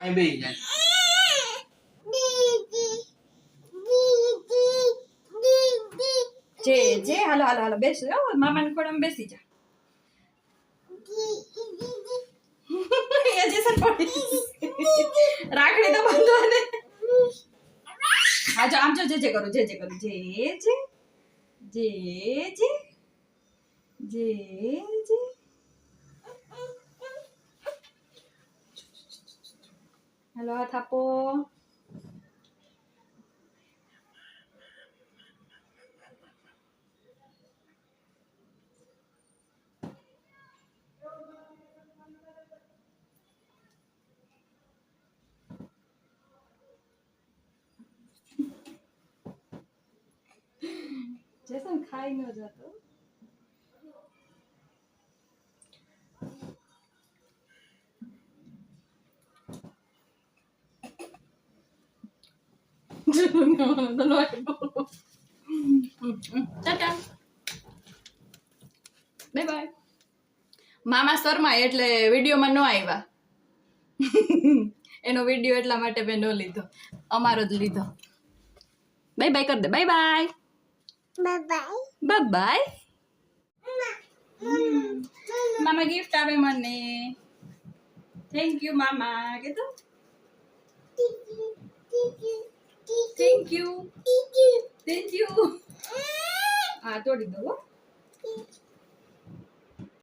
અહીં બેસી જાય જે જે હાલો હાલો હાલો બેસ હો મામાને ખોડામાં બેસી જા એ જે સર પડી રાખડી તો બાંધવાને હા જો આમ જો જે જે કરું જે જે કરું જે જે જે જે જે જે Hello, Thapo. जैसन खाई न हो जाता જતો ટાટા બાય બાય મામા શર્મા એટલે વિડીયોમાં ન આવ્યા એનો વીડિયો એટલા માટે મેં ન લીધો. અમારો જ લીધો. બાય બાય કર દે. બાય બાય બાય બાય મામા ગિફ્ટ આવે મને. થેન્ક યુ મામા. કીધું? થેન્ક યુ થેન્ક યુ હા. તોડી દો.